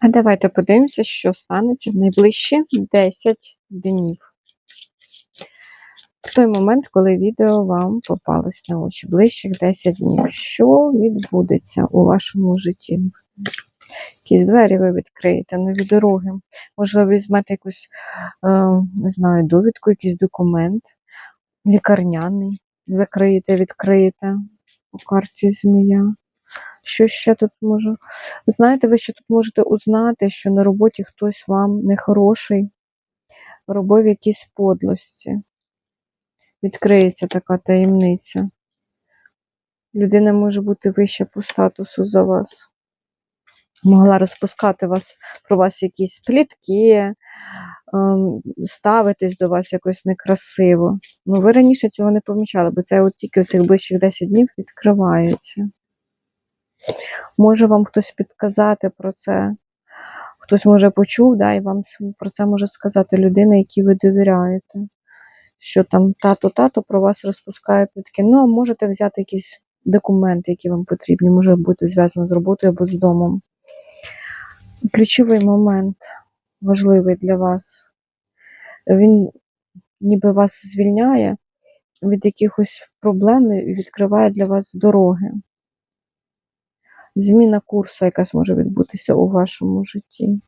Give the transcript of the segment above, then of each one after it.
А давайте подивимося, що станеться в найближчі 10 днів. В той момент, коли відео вам попалось на очі, ближчих 10 днів. Що відбудеться у вашому житті? Якісь двері ви відкриєте, нові дороги. Можливо, візьмете якусь, е, не знаю, довідку, якийсь документ, лікарняний, закриєте, відкриєте по карті змія. Що ще тут можу? Знаєте, ви ще тут можете узнати, що на роботі хтось вам нехороший, робив якісь подлості. Відкриється така таємниця. Людина може бути вища по статусу за вас. Могла розпускати вас про вас якісь плітки, ем, ставитись до вас якось некрасиво. Ну, ви раніше цього не помічали, бо це от тільки в цих ближчих 10 днів відкривається. Може вам хтось підказати про це, хтось може почув, да, і вам про це може сказати людина, якій ви довіряєте. Що там тато-тато про вас розпускає плітки. Ну, а можете взяти якісь документи, які вам потрібні, може бути зв'язано з роботою або з домом. Ключовий момент важливий для вас. Він ніби вас звільняє від якихось проблем і відкриває для вас дороги. Зміна курсу якась може відбутися у вашому житті.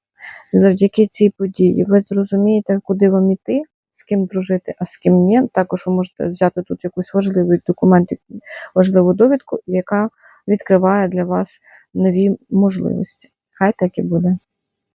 Завдяки цій події ви зрозумієте, куди вам іти, з ким дружити, а з ким ні. Також ви можете взяти тут якийсь важливий документ, важливу довідку, яка відкриває для вас нові можливості. Хай так і буде.